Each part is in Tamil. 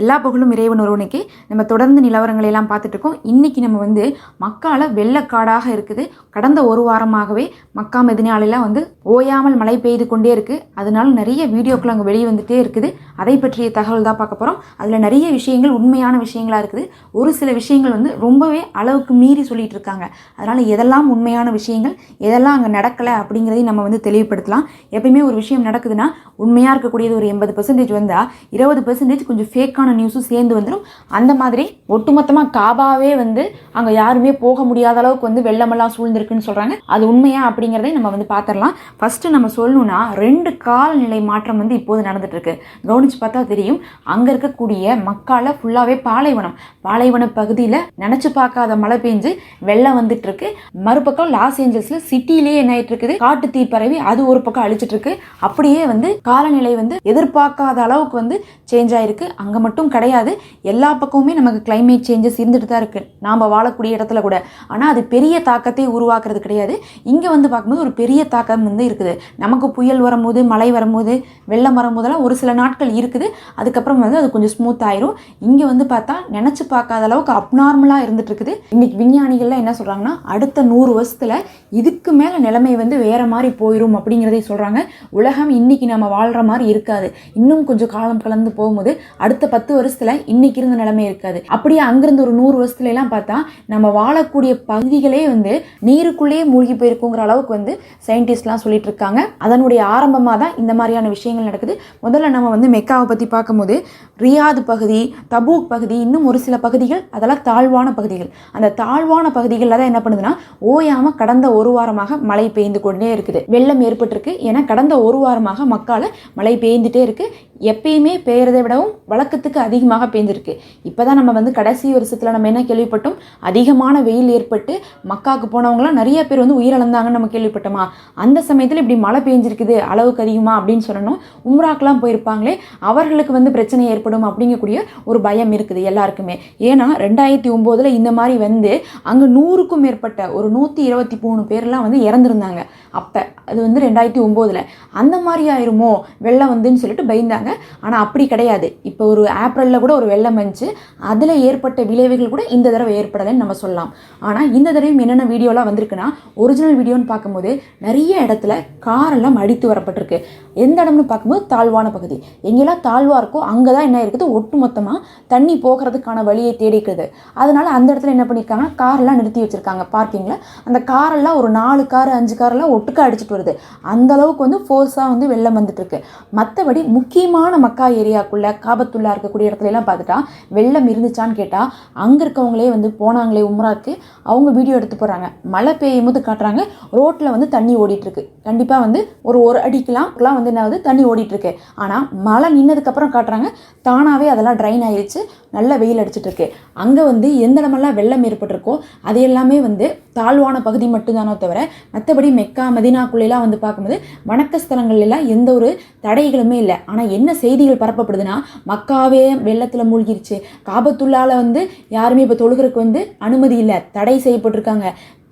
எல்லா புகழும் இறைவன் ஒருவனுக்கு. நம்ம தொடர்ந்து நிலவரங்களை எல்லாம் பார்த்துட்டு இருக்கோம் இன்னைக்கு நம்ம வந்து மக்கால வெள்ளக்காடாக இருக்குது. கடந்த ஒரு வாரமாகவே மக்கா மெதினாலெல்லாம் வந்து ஓயாமல் மழை பெய்து கொண்டே இருக்குது அதனால நிறைய வீடியோக்கள் அங்கே வெளியே வந்துட்டே இருக்குது. அதை பற்றிய தகவல் தான் பார்க்க போகிறோம் அதில் நிறைய விஷயங்கள் உண்மையான விஷயங்களா இருக்குது. ஒரு சில விஷயங்கள் வந்து ரொம்பவே அளவுக்கு மீறி சொல்லிட்டு இருக்காங்க அதனால் எதெல்லாம் உண்மையான விஷயங்கள் எதெல்லாம் அங்கே நடக்கலை அப்படிங்கிறதையும் நம்ம வந்து தெளிவுபடுத்தலாம். எப்பயுமே ஒரு விஷயம் நடக்குதுன்னா உண்மையாக இருக்கக்கூடியது ஒரு எண்பது பர்சன்டேஜ் வந்தால் இருபது பர்சன்டேஜ் கொஞ்சம் ஃபேக்கான நியூஸும் சேர்ந்து வந்துடும் அந்த மாதிரி ஒட்டுமொத்தமாக காபாவே வந்து அங்கே யாருமே போக முடியாத அளவுக்கு வந்து வெள்ளமெல்லாம் சூழ்ந்திருக்குன்னு சொல்கிறாங்க அது உண்மையா அப்படிங்கிறதை நம்ம வந்து பார்த்துடலாம் ஃபஸ்ட்டு நம்ம சொல்லணும்னா ரெண்டு காலநிலை மாற்றம் வந்து இப்போது நடந்துட்டு இருக்கு கவனிச்சு பார்த்தா தெரியும். அங்கே இருக்கக்கூடிய மக்கால ஃபுல்லாகவே பாலைவனம். பாலைவன பகுதியில் நினச்சி பார்க்காத மழை பெஞ்சு வெள்ளம் வந்துட்டு இருக்கு மறுபக்கம் லாஸ் ஏஞ்சல்ஸில் சிட்டிலேயே என்ன ஆயிட்டு இருக்குது காட்டு தீ பரவி அது ஒரு பக்கம் அழிச்சிட்டு இருக்கு அப்படியே வந்து காலநிலை வந்து எதிர்பார்க்காத அளவுக்கு வந்து சேஞ்ச் ஆயிருக்கு. அங்கே மட்டும் கிடையாது எல்லா பக்கமுமே நமக்கு கிளைமேட் சேஞ்சஸ் இருந்துட்டு தான் இருக்குது நாம் வாழக்கூடிய இடத்துல கூட. ஆனால் அது பெரிய தாக்கத்தை உருவாக்குறது கிடையாது. இங்கே வந்து பார்க்கும்போது ஒரு பெரிய தாக்கம் வந்து இருக்குது. நமக்கு புயல் வரும்போது மழை வரும்போது வெள்ளம் வரும்போதெல்லாம் ஒரு சில நாட்கள் இருக்குது. அதுக்கப்புறம் வந்து அது கொஞ்சம் ஸ்மூத் ஆயிரும். இங்கே வந்து பார்த்தா நினச்சி பார்க்காத அளவுக்கு அப்நார்மலாக இருந்துட்டு இருக்குது. இன்னைக்கு விஞ்ஞானிகள்லாம் என்ன சொல்கிறாங்கன்னா அடுத்த நூறு வருஷத்தில் இதுக்கு மேலே நிலைமை வந்து வேற மாதிரி போயிடும் அப்படிங்கிறதே சொல்கிறாங்க உலகம் இன்னைக்கு நம்ம வாழ்கிற மாதிரி இருக்காது. இன்னும் கொஞ்சம் காலம் கலந்து போகும்போது அடுத்த பத்து வருஷத்துல இன்னைக்கு இருந்த நிலைமை இருக்காது. அப்படியே அங்கிருந்து ஒரு நூறு வருஷத்துல எல்லாம் பார்த்தா நம்ம வாழக்கூடிய பகுதிகளே வந்து நீருக்குள்ளேயே மூழ்கி போயிருக்குங்கிற அளவுக்கு வந்து சயின்டிஸ்ட்லாம் சொல்லிட்டு இருக்காங்க. அதனுடைய ஆரம்பமாக தான் இந்த மாதிரியான விஷயங்கள் நடக்குது. முதல்ல நம்ம வந்து மெக்காவை பற்றி பார்க்கும்போது ரியாத் பகுதி தபூக் பகுதி இன்னும் ஒரு சில பகுதிகள் அதெல்லாம் தாழ்வான பகுதிகள். அந்த தாழ்வான பகுதிகளில் தான் என்ன பண்ணுதுன்னா ஓயாமல் கடந்த ஒரு வாரமாக மழை பெய்ந்து கொண்டே இருக்குது. வெள்ளம் ஏற்பட்டிருக்கு. ஏன்னா கடந்த ஒரு வாரமாக மக்கால மழை பெய்ந்துட்டே இருக்குது எப்பயுமே பெய்யறதை விடவும் வழக்கத்துக்கு அதிகமாக பெஞ்சிருக்கு இப்போ தான் நம்ம வந்து கடைசி வருஷத்தில் நம்ம என்ன கேள்விப்பட்டோம்? அதிகமான வெயில் ஏற்பட்டு மக்காவுக்கு போனவங்களாம் நிறைய பேர் வந்து உயிரிழந்தாங்கன்னு நம்ம கேள்விப்பட்டோமா? அந்த சமயத்தில் இப்படி மழை பெஞ்சிருக்குது அளவுக்கு அதிகமாக அப்படின்னு சொல்லணும். உம்ராக்கெலாம் போயிருப்பாங்களே அவர்களுக்கு வந்து பிரச்சனை ஏற்படும் அப்படிங்கக்கூடிய ஒரு பயம் இருக்குது எல்லாருக்குமே. ஏன்னா ரெண்டாயிரத்தி ஒம்போதில் இந்த மாதிரி வந்து அங்கே நூறுக்கும் மேற்பட்ட ஒரு நூற்றி இருபத்தி மூணு பேர்லாம் வந்து இறந்துருந்தாங்க. அப்போ அது வந்து ரெண்டாயிரத்தி ஒம்போதில். அந்த மாதிரி ஆயிருமோ? வெள்ளம் வந்துன்னு சொல்லிட்டு பயந்தாங்க. ஆனால் அப்படி கிடையாது. இப்போ ஒரு ஏப்ரலில் கூட ஒரு வெள்ளம் வந்துச்சு. அதில் ஏற்பட்ட விளைவுகள் கூட இந்த தடவை ஏற்படலைன்னு நம்ம சொல்லலாம். ஆனால் இந்த தடவையும் என்னென்ன வீடியோலாம் வந்திருக்குன்னா ஒரிஜினல் வீடியோன்னு பார்க்கும்போது நிறைய இடத்துல காரெல்லாம் அடித்து வரப்பட்டிருக்கு. எந்த இடம்னு பார்க்கும்போது தாழ்வான பகுதி. எங்கெல்லாம் தாழ்வாக இருக்கோ அங்கே தான் என்ன இருக்குது? ஒட்டுமொத்தமாக தண்ணி போகிறதுக்கான வழியை தேடிக்கிறது அதனால் அந்த இடத்துல என்ன பண்ணியிருக்காங்கன்னா காரெல்லாம் நிறுத்தி வச்சுருக்காங்க. பார்க்கிங்கில் அந்த காரெல்லாம் ஒரு நாலு கார் அஞ்சு காரெல்லாம் ஒட்டுக்கா அடிச்சிட்டு வருது. அந்த அளவுக்கு வந்து ஃபோர்ஸாக வந்து வெள்ளம் வந்துட்டுருக்கு மற்றபடி முக்கியமாக முக்கியமான மக்கா ஏரியாக்குள்ள காபத்துள்ளா இருக்கக்கூடிய இடத்துல எல்லாம் பார்த்துட்டா வெள்ளம் இருந்துச்சான்னு கேட்டால் அங்கே இருக்கவங்களே வந்து போனாங்களே உம்ராக்கு அவங்க வீடியோ எடுத்து போகிறாங்க மழை பெய்யும் போது காட்டுறாங்க ரோட்டில் வந்து தண்ணி ஓடிட்டு இருக்கு கண்டிப்பாக வந்து ஒரு ஒரு அடிக்கெலாம் வந்து என்ன ஆகுது? தண்ணி ஓடிட்டு இருக்கு ஆனால் மழை நின்னதுக்கப்புறம் காட்டுறாங்க தானாகவே அதெல்லாம் ட்ரைன் ஆயிடுச்சு நல்ல வெயில் அடிச்சிட்டு இருக்கு அங்கே வந்து எந்த இடமெல்லாம் வெள்ளம் ஏற்பட்டிருக்கோ அது எல்லாமே வந்து தாழ்வான பகுதி மட்டும்தானோ தவிர மற்றபடி மெக்கா மதினாக்குள்ளெல்லாம் வந்து பார்க்கும்போது வணக்க ஸ்தலங்கள்லாம் எந்த ஒரு தடைகளுமே இல்லை. ஆனால் என்ன செய்திகள் பரப்பப்படுதுன்னா மக்காவே வெள்ளத்தில் மூழ்கிருச்சு. காபத்துள்ளால வந்து யாருமே இப்போ தொழுகிறதுக்கு வந்து அனுமதி இல்லை. தடை செய்யப்பட்டிருக்காங்க.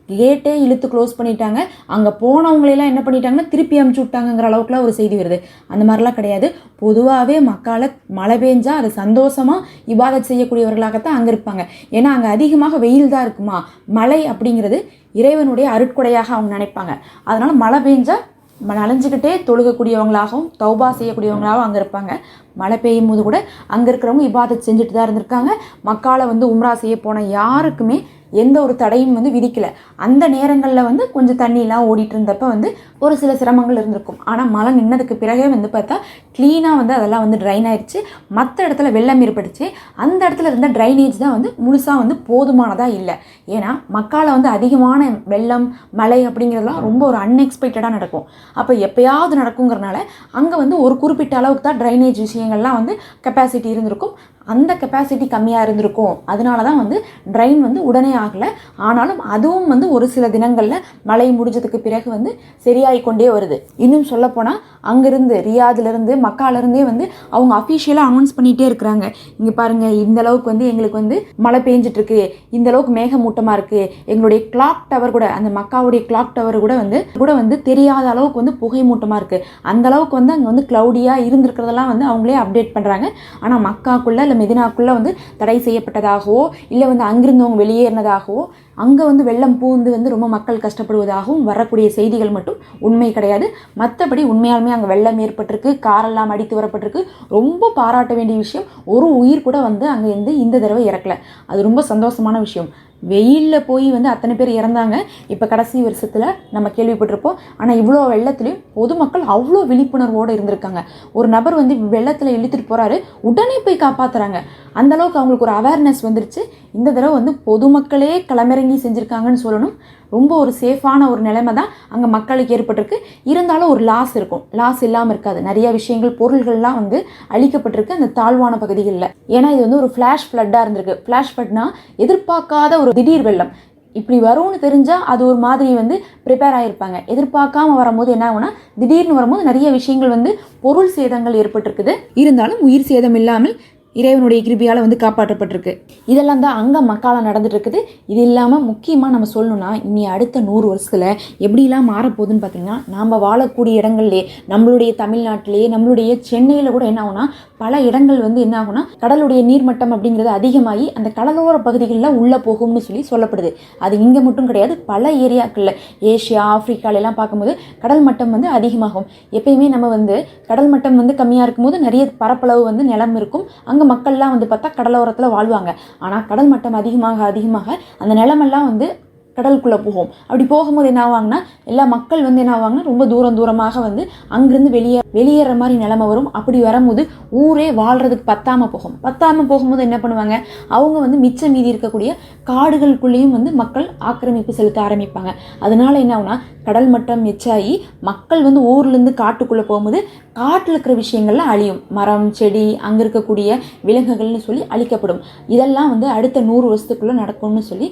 கேட்டே இழுத்து க்ளோஸ் பண்ணிட்டாங்க. அங்கே போனவங்களெல்லாம் என்ன பண்ணிட்டாங்கன்னா திருப்பி அமுச்சு விட்டாங்கங்கிற அளவுக்குலாம் ஒரு செய்தி வருது. அந்த மாதிரிலாம் கிடையாது. பொதுவாகவே மக்களை மழை பெஞ்சால் அதை சந்தோஷமாக இபாதத் செய்யக்கூடியவர்களாகத்தான் அங்கே இருப்பாங்க. ஏன்னா அங்கே அதிகமாக வெயில் தான் இருக்குமா? மழை அப்படிங்கிறது இறைவனுடைய அருட்கொடையாக அவங்க நினைப்பாங்க. அதனால் மழை பெஞ்சால் நனைஞ்சிக்கிட்டே தொழுகக்கூடியவங்களாகவும் தௌபா செய்யக்கூடியவங்களாகவும் அங்கே இருப்பாங்க. மழை பெய்யும் போது கூட அங்கே இருக்கிறவங்க இபாதத் செஞ்சுட்டு தான் இருந்திருக்காங்க. மக்கால வந்து உம்ரா செய்ய போன யாருக்குமே எந்த ஒரு தடையும் வந்து விதிக்கல. அந்த நேரங்களில் வந்து கொஞ்சம் தண்ணியெலாம் ஓடிட்டு இருந்தப்ப வந்து ஒரு சில சிரமங்கள் இருந்திருக்கும். ஆனால் மழை நின்னதுக்கு பிறகே வந்து பார்த்தா க்ளீனாக வந்து அதெல்லாம் வந்து ட்ரைன் ஆயிடுச்சு மற்ற இடத்துல வெள்ளம் ஏற்பட்டுச்சு. அந்த இடத்துல இருந்த ட்ரைனேஜ் தான் வந்து முழுசாக வந்து போதுமானதாக இல்லை. ஏன்னா மக்கால வந்து அதிகமான வெள்ளம் மழை அப்படிங்கிறதுலாம் ரொம்ப ஒரு அன்எக்ஸ்பெக்டடாக நடக்கும். அப்போ எப்பயாவது நடக்குங்கிறனால அங்கே வந்து ஒரு குறிப்பிட்ட அளவுக்கு தான் ட்ரைனேஜ் விஷயங்கள்லாம் வந்து கெப்பாசிட்டி இருந்திருக்கும். அந்த கெப்பாசிட்டி கம்மியாக இருந்திருக்கும். அதனால தான் வந்து ட்ரைன் வந்து உடனே ஆகலை. ஆனாலும் அதுவும் வந்து ஒரு சில தினங்களில் மழை முடிஞ்சதுக்கு பிறகு வந்து சரியாகி கொண்டே வருது. இன்னும் சொல்லப்போனால் அங்கேருந்து ரியாதுலேருந்து மக்காலேருந்தே வந்து அவங்க அஃபிஷியலாக அனௌன்ஸ் பண்ணிகிட்டே இருக்கிறாங்க. இங்கே பாருங்கள் இந்த அளவுக்கு வந்து எங்களுக்கு வந்து மழை பெஞ்சிட்ருக்கு. இந்த அளவுக்கு மேகமூட்டமாக இருக்குது எங்களுடைய கிளாக் டவர் கூட அந்த மக்காவுடைய கிளாக் டவர் கூட வந்து கூட வந்து தெரியாத அளவுக்கு வந்து புகை மூட்டமாக இருக்குது அந்த அளவுக்கு வந்து அங்கே வந்து க்ளவுடியாக இருந்திருக்கிறதெல்லாம் வந்து அவங்களே அப்டேட் பண்ணுறாங்க ஆனால் மக்காக்குள்ளே மெதினாக்குள்ளே வந்து தடை செய்யப்பட்டதாகவோ இல்லை வந்து அங்கிருந்தவங்க வெளியேறினதாகவோ அங்கே வந்து வெள்ளம் பூந்து வந்து ரொம்ப மக்கள் கஷ்டப்படுவதாகவும் வரக்கூடிய செய்திகள் மட்டும் உண்மை கிடையாது. மற்றபடி உண்மையாலுமே அங்கே வெள்ளம் ஏற்பட்டிருக்கு காரெல்லாம் அடித்து வரப்பட்டிருக்கு. ரொம்ப பாராட்ட வேண்டிய விஷயம் ஒரு உயிர் கூட வந்து அங்கே இருந்து இந்த தடவை இறக்கல. அது ரொம்ப சந்தோஷமான விஷயம். வெயிலில் போய் வந்து அத்தனை பேர் இறந்தாங்க. இப்போ கடைசி வருஷத்தில் நம்ம கேள்விப்பட்டிருப்போம். ஆனால் இவ்வளோ வெள்ளத்துலேயும் பொதுமக்கள் அவ்வளோ விழிப்புணர்வோடு இருந்திருக்காங்க. ஒரு நபர் வந்து வெள்ளத்தில் இழுத்துட்டு போகிறாரு உடனே போய் காப்பாற்றுறாங்க அந்தளவுக்கு அவங்களுக்கு ஒரு அவேர்னஸ் வந்துருச்சு. இந்த தடவை வந்து பொதுமக்களே களமிறங்கி செஞ்சுருக்காங்கன்னு சொல்லணும். ரொம்ப ஒரு சேஃபான ஒரு நிலைமை தான் அங்கே மக்களுக்கு ஏற்பட்டிருக்கு. இருந்தாலும் ஒரு லாஸ் இருக்கும். லாஸ் இல்லாமல் இருக்காது. நிறைய விஷயங்கள் பொருள்கள்லாம் வந்து அழிக்கப்பட்டிருக்கு அந்த தாழ்வான பகுதிகளில். ஏன்னா இது வந்து ஒரு ஃப்ளாஷ் ஃப்ளட்டாக இருந்திருக்கு. ஃப்ளாஷ் ஃப்ளட்னா எதிர்பார்க்காத ஒரு திடீர் வெள்ளம். இப்படி வரும்னு தெரிஞ்சால் அது ஒரு மாதிரி வந்து ப்ரிப்பேர் ஆகிருப்பாங்க எதிர்பார்க்காம வரும்போது என்ன ஆகும்னா திடீர்னு வரும்போது நிறைய விஷயங்கள் வந்து பொருள் சேதங்கள் ஏற்பட்டிருக்குது. இருந்தாலும் உயிர் சேதம் இல்லாமல் இறைவனுடைய கிருபியால் வந்து காப்பாற்றப்பட்டிருக்கு. இதெல்லாம் தான் அங்கே மக்கால நடந்துட்டு இருக்குது இது இல்லாமல் முக்கியமாக நம்ம சொல்லணும்னா இனி அடுத்த நூறு வருஷத்தில் எப்படிலாம் மாறப்போகுதுன்னு பார்த்தீங்கன்னா நாம் வாழக்கூடிய இடங்கள்லேயே நம்மளுடைய தமிழ்நாட்டிலேயே நம்மளுடைய சென்னையில் கூட என்ன ஆகும்னா பல இடங்கள் வந்து என்ன ஆகும்னா கடலுடைய நீர்மட்டம் அப்படிங்கிறது அதிகமாகி அந்த கடலோர பகுதிகளில் உள்ளே போகும்னு சொல்லி சொல்லப்படுது. அது இங்கே மட்டும் கிடையாது பல ஏரியாக்களில் ஏஷியா ஆஃப்ரிக்காலெல்லாம் பார்க்கும்போது கடல் மட்டம் வந்து அதிகமாகும். எப்பயுமே நம்ம வந்து கடல் மட்டம் வந்து கம்மியாக இருக்கும்போது நிறைய பரப்பளவு வந்து நிலம் இருக்கும். அங்கே மக்கள்லாம் வந்து பார்த்தா கடலோரத்தில் வாழ்வாங்க. ஆனால் கடல் மட்டம் அதிகமாக அதிகமாக அந்த நிலமெல்லாம் வந்து கடலுக்குள்ளே போகும். அப்படி போகும்போது என்ன ஆவாங்கன்னா எல்லா மக்கள் வந்து என்ன ஆவாங்கன்னா ரொம்ப தூரம் தூரமாக வந்து அங்கிருந்து வெளியே வெளியேற மாதிரி நிலைமை வரும். அப்படி வரும்போது ஊரே வாழ்கிறதுக்கு பத்தாமல் போகும். பத்தாமல் போகும்போது என்ன பண்ணுவாங்க? அவங்க வந்து மிச்சம் மீதி இருக்கக்கூடிய காடுகளுக்குள்ளேயும் வந்து மக்கள் ஆக்கிரமிப்பு செலுத்த ஆரம்பிப்பாங்க. அதனால என்ன ஆகுனா கடல் மட்டம் மிச்சாகி மக்கள் வந்து ஊர்லேருந்து காட்டுக்குள்ளே போகும்போது காட்டில் இருக்கிற விஷயங்கள்லாம் அழியும். மரம் செடி அங்கே இருக்கக்கூடிய விலங்குகள்னு சொல்லி அழிக்கப்படும். இதெல்லாம் வந்து அடுத்த நூறு வருஷத்துக்குள்ளே நடக்கும்னு சொல்லி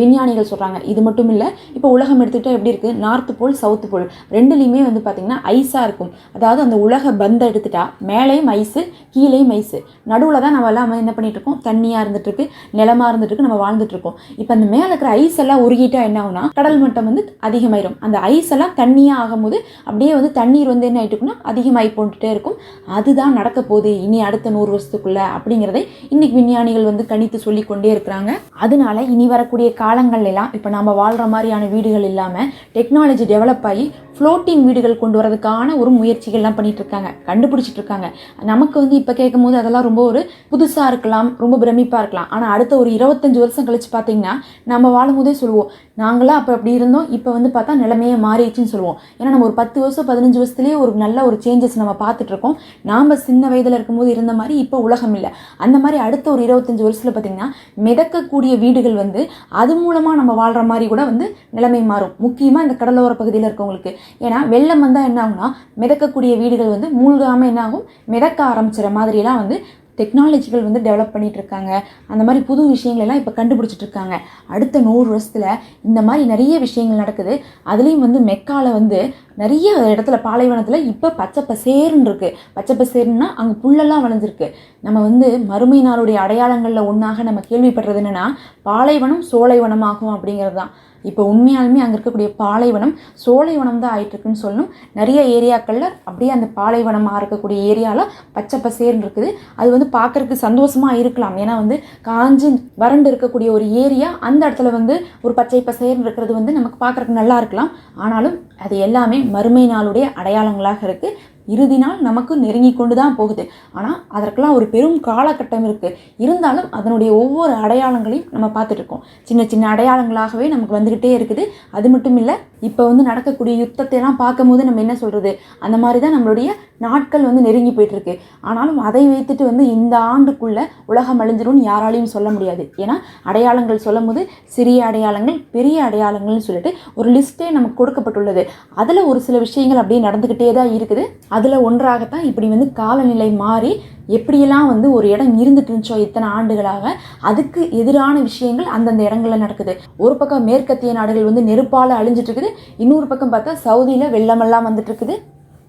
விஞ்ஞானிகள் சொல்கிறாங்க இது மட்டும் இல்லை இப்போ உலகம் எடுத்துக்கிட்டால் எப்படி இருக்குது நார்த்து போல் சவுத்து போல் ரெண்டுலேயுமே வந்து பார்த்திங்கன்னா ஐஸாக இருக்கும். அதாவது அந்த உலக பந்தை எடுத்துட்டா மேலேயும் ஐஸு கீழேயும் ஐஸு நடுவில் தான் நம்ம எல்லாம் என்ன பண்ணிகிட்ருக்கோம் தண்ணியாக இருந்துட்டுருக்கு நிலமாக இருந்துட்டுருக்கு நம்ம வாழ்ந்துட்டுருக்கோம் இப்போ அந்த மேலே இருக்கிற ஐஸ் எல்லாம் உருகிட்டா என்ன ஆகுனா கடல் மட்டம் வந்து அதிகமாயிரும். அந்த ஐஸ் எல்லாம் தண்ணியாக ஆகும்போது அப்படியே வந்து தண்ணீர் வந்து என்ன ஆகிட்டுருக்குன்னா அதிகமாகி போட்டுகிட்டே இருக்கும். அதுதான் நடக்க போகுது இனி அடுத்த நூறு வருஷத்துக்குள்ளே அப்படிங்கிறதை இன்றைக்கி விஞ்ஞானிகள் வந்து கணித்து சொல்லிக்கொண்டே இருக்கிறாங்க. அதனால இனி வரக்கூடிய காலங்கள் எல்லாம் இப்போ நம்ம வாழ்கிற மாதிரியான வீடுகள் இல்லாமல் டெக்னாலஜி டெவலப் ஆகி ஃப்ளோட்டிங் வீடுகள் கொண்டு வரதுக்கான ஒரு முயற்சிகள்லாம் பண்ணிட்டு இருக்காங்க கண்டுபிடிச்சிட்டு இருக்காங்க நமக்கு வந்து இப்போ கேட்கும் போது அதெல்லாம் ரொம்ப ஒரு புதுசாக இருக்கலாம் ரொம்ப பிரமிப்பாக இருக்கலாம். ஆனால் அடுத்த ஒரு இருபத்தஞ்சு வருஷம் கழிச்சு பார்த்தீங்கன்னா நம்ம வாழும்போதே சொல்லுவோம் நாங்களாம் அப்போ அப்படி இருந்தோம் இப்போ வந்து பார்த்தா நிலைமையே மாறிடுச்சுன்னு சொல்லுவோம். ஏன்னா நம்ம ஒரு பத்து வருஷம் பதினஞ்சு வருஷத்துலேயே ஒரு நல்ல ஒரு சேஞ்சஸ் நம்ம பார்த்துட்டு இருக்கோம் நாம் சின்ன வயதில் இருக்கும்போது இருந்த மாதிரி இப்போ உலகம் இல்லை. அந்த மாதிரி அடுத்த ஒரு இருபத்தஞ்சு வருஷத்தில் பார்த்தீங்கன்னா மிதக்கக்கூடிய வீடுகள் வந்து அது மூலமாக நம்ம வாழ்கிற மாதிரி கூட வந்து நிலைமை மாறும். முக்கியமாக இந்த கடலோர பகுதியில் இருக்கவங்களுக்கு. ஏன்னா வெள்ளம் வந்தால் என்ன ஆகும்னா மிதக்கக்கூடிய வீடுகள் வந்து மூழ்காமல் என்ன ஆகும் மிதக்க ஆரம்பிச்சிற மாதிரிலாம் வந்து டெக்னாலஜிகள் வந்து டெவலப் பண்ணிட்டு இருக்காங்க அந்த மாதிரி புது விஷயங்களெல்லாம் இப்போ கண்டுபிடிச்சிட்டு இருக்காங்க அடுத்த நூறு வருஷத்தில் இந்த மாதிரி நிறைய விஷயங்கள் நடக்குது. அதுலேயும் வந்து மெக்கால வந்து நிறைய இடத்துல பாலைவனத்தில் இப்போ பச்சை பசேர்னு இருக்கு. பச்சை பசேர்னா அங்கே புல்லெல்லாம் வளைஞ்சிருக்கு. நம்ம வந்து மறுமை நாளுடைய அடையாளங்களில் ஒன்றாக நம்ம கேள்விப்படுறது என்னென்னா பாலைவனம் சோலைவனமாகும் அப்படிங்கிறது தான் இப்போ உண்மையாலுமே அங்கே இருக்கக்கூடிய பாலைவனம் சோலைவனம் தான் ஆயிட்டு இருக்குன்னு சொல்லணும். நிறைய ஏரியாக்களில் அப்படியே அந்த பாலைவனமாக இருக்கக்கூடிய ஏரியாவில் பச்சை பசேர்னு இருக்குது. அது வந்து பார்க்கறதுக்கு சந்தோஷமாக இருக்கலாம். ஏன்னா வந்து காஞ்சி வறண்டு இருக்கக்கூடிய ஒரு ஏரியா அந்த இடத்துல வந்து ஒரு பச்சை பசேர்னு இருக்கிறது வந்து நமக்கு பார்க்குறதுக்கு நல்லா இருக்கலாம். ஆனாலும் அது எல்லாமே மறுமை நாளுடைய அடையாளங்களாக இருக்குது இறுதி நாள் நமக்கு நெருங்கி கொண்டு தான் போகுது. ஆனால் அதற்கெல்லாம் ஒரு பெரும் காலகட்டம் இருக்குது இருந்தாலும் அதனுடைய ஒவ்வொரு அடையாளங்களையும் நம்ம பார்த்துட்ருக்கோம் சின்ன சின்ன அடையாளங்களாகவே நமக்கு வந்துக்கிட்டே இருக்குது. அது மட்டும் இல்லை இப்போ வந்து நடக்கக்கூடிய யுத்தத்தையெல்லாம் பார்க்கும்போது நம்ம என்ன சொல்கிறது அந்த மாதிரி தான் நம்மளுடைய நாட்கள் வந்து நெருங்கி போயிட்டுருக்கு. ஆனாலும் அதை வைத்துட்டு வந்து இந்த ஆண்டுக்குள்ளே உலகம் அழிஞ்சிரும்னு யாராலையும் சொல்ல முடியாது. ஏன்னா அடையாளங்கள் சொல்லும் போது சிறிய அடையாளங்கள் பெரிய அடையாளங்கள்னு சொல்லிட்டு ஒரு லிஸ்ட்டே நமக்கு கொடுக்கப்பட்டுள்ளது. அதில் ஒரு சில விஷயங்கள் அப்படியே நடந்துக்கிட்டே தான் இருக்குது. அதில் ஒன்றாகத்தான் இப்படி வந்து காலநிலை மாறி எப்படியெல்லாம் வந்து ஒரு இடம் இருந்துட்டு இருந்துச்சோ இத்தனை ஆண்டுகளாக அதுக்கு எதிரான விஷயங்கள் அந்தந்த இடங்கள்ல நடக்குது. ஒரு பக்கம் மேற்கத்திய நாடுகள் வந்து நெருப்பால் அழிஞ்சிட்டு இருக்குது இன்னொரு பக்கம் பார்த்தா சவுதியில் வெள்ளமெல்லாம் வந்துட்டு இருக்குது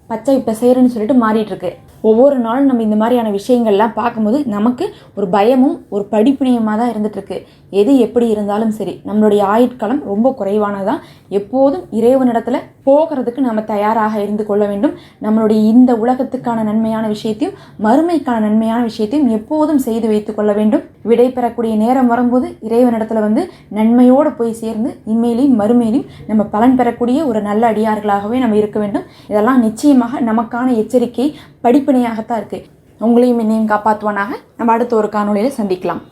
பச்சை பசேருன்னு சொல்லிட்டு மாறிட்டு இருக்கு ஒவ்வொரு நாளும் நம்ம இந்த மாதிரியான விஷயங்கள்லாம் பார்க்கும்போது நமக்கு ஒரு பயமும் ஒரு படிப்பினியமாக தான் இருந்துட்டு இருக்கு எது எப்படி இருந்தாலும் சரி நம்மளுடைய ஆயுட்காலம் ரொம்ப குறைவானதான் எப்போதும் இறைவனிடத்துல போகிறதுக்கு நம்ம தயாராக இருந்து கொள்ள வேண்டும். நம்மளுடைய இந்த உலகத்துக்கான நன்மையான விஷயத்தையும் மறுமைக்கான நன்மையான விஷயத்தையும் எப்போதும் செய்து வைத்துக் கொள்ள வேண்டும். விடை பெறக்கூடிய நேரம் வரும்போது இறைவனிடத்துல வந்து நன்மையோடு போய் சேர்ந்து இம்மையிலையும் மறுமையிலையும் நம்ம பலன் பெறக்கூடிய ஒரு நல்ல அடியார்களாகவே நம்ம இருக்க வேண்டும். இதெல்லாம் நிச்சயமாக நமக்கான எச்சரிக்கை படிப்பினையாகத்தான் இருக்கு. உங்களையும் என்னையும் காப்பாற்றுவானாக. நம்ம அடுத்த ஒரு காணொலியில் சந்திக்கலாம்.